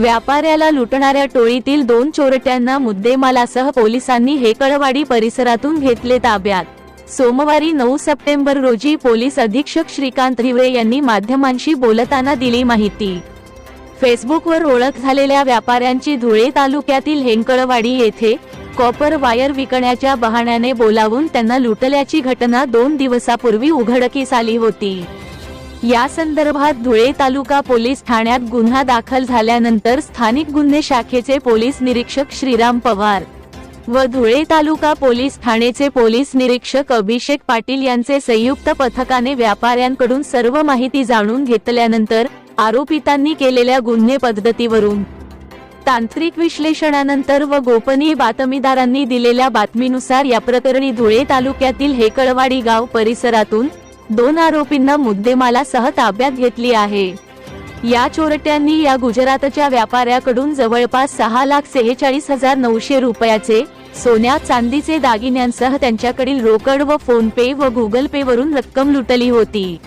व्यापाऱ्याला लुटणाऱ्या टोळीतील दोन चोरट्यांना मुद्देमालासह पोलिसांनी हेकळवाडी परिसरातून घेतले ताब्यात. सोमवारी नऊ सप्टेंबर रोजी पोलीस अधीक्षक श्रीकांत हिवरे यांनी माध्यमांशी बोलताना दिली माहिती. फेसबुकवर ओळख झालेल्या व्यापाऱ्यांची धुळे तालुक्यातील हेंकळवाडी येथे कॉपर वायर विकण्याच्या बहाण्याने बोलावून त्यांना लुटल्याची घटना दोन दिवसापूर्वी उघडकीस आली होती. या संदर्भात धुळे तालुका पोलीस ठाण्यात गुन्हा दाखल झाल्यानंतर स्थानिक गुन्हे शाखेचे पोलीस निरीक्षक श्रीराम पवार व धुळे तालुका पोलीस ठाणेचे पोलीस निरीक्षक अभिषेक पाटील यांचे संयुक्त पथकाने व्यापाऱ्यांकडून सर्व माहिती जाणून घेतल्यानंतर आरोपितांनी केलेल्या गुन्हे पद्धतीवरून तांत्रिक विश्लेषणानंतर व गोपनीय बातमीदारांनी दिलेल्या बातमीनुसार या प्रकरणी धुळे तालुक्यातील हेकळवाडी गाव परिसरातून दोन आरोपींना मुद्देमालासह ताब्यात घेतली आहे. या चोरट्यांनी या गुजरातच्या व्यापाऱ्याकडून जवळपास सहा लाख सेहेचाळीस हजार नऊशे रुपयाचे सोन्या चांदीचे दागिन्यांसह त्यांच्याकडील रोकड व फोन पे व गुगल पे वरून रक्कम लुटली होती.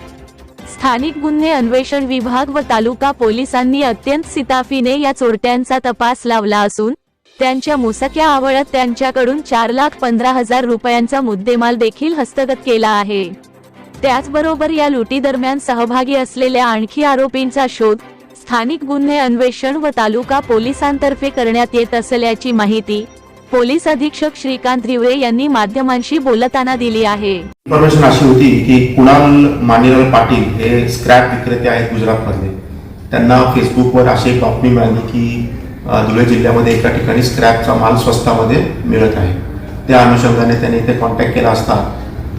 स्थानिक गुन्हे अन्वेषण विभाग व तालुका पोलिसांनी अत्यंत सिताफीने या चोरट्यांचा तपास लावला असून त्यांच्या मुसक्या आवळत त्यांच्याकडून चार लाख पंधरा हजार रुपयांचा मुद्देमाल देखील हस्तगत केला आहे. त्याचबरोबर या लुटी दरम्यान सहभागी असलेल्या आणखी आरोपींचा शोध स्थानिक गुन्हे अन्वेषण व तालुका पोलिसांतर्फे करण्यात येत असल्याची माहिती पोलीस अधीक्षक श्रीकांत रिवळे यांनी माध्यमांशी बोलताना दिली आहे. इन्फॉर्मेशन अशी होती की कुणाल मानिलाल पाटील हे स्क्रॅप विक्रेते आहेत गुजरातमधले. त्यांना फेसबुकवर अशी बातमी मिळाली की धुळे जिल्ह्यामध्ये एका ठिकाणी स्क्रॅपचा माल स्वस्तामध्ये मिळत आहे. त्या अनुषंगाने त्यांनी इथे कॉन्टॅक्ट केला असता.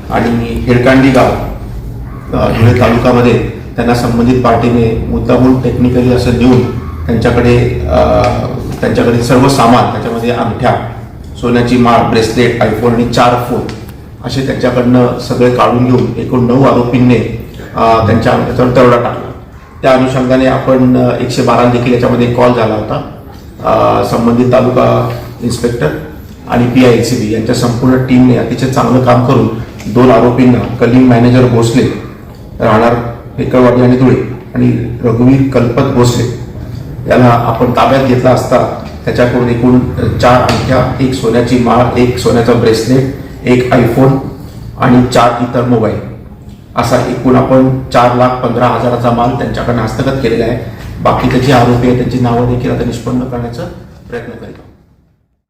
आणि हेडकांडी गाव धुळे तालुक्यामध्ये त्यांना संबंधित पार्टीने मुद्दामून टेक्निकली असं देऊन त्यांच्याकडे त्यांच्याकडे सर्व सामान त्याच्यामध्ये अंगठ्या सोन्याची माळ ब्रेसलेट आयफोन आणि चार फोन असे त्यांच्याकडनं सगळे काढून घेऊन एकूण नऊ आरोपींनी त्यांच्या याच्यावर दरोडा टाकला. त्या अनुषंगाने आपण एकशे बारा देखील याच्यामध्ये कॉल झाला होता संबंधित तालुका इन्स्पेक्टर आणि P I L C B यांच्या संपूर्ण टीमने अतिशय चांगलं काम करून दोन आरोपींना कलिंग मॅनेजर भोसले राहणार हेकळवाडी आणि धुळे. आणि रघुवीर कल्पत भोसले याला आपण ताब्यात घेतला असता त्याच्याकडून एकूण चार अंगठ्या एक सोन्याची माळ एक सोन्याचा ब्रेसलेट एक आयफोन आणि चार इतर मोबाईल. असा एकूण आपण चार लाख पंधरा हजाराचा माल त्यांच्याकडनं हस्तगत केलेला आहे. बाकी त्याची आरोपी आहे त्यांची नावं देखील आता निष्पन्न करण्याचा प्रयत्न करीत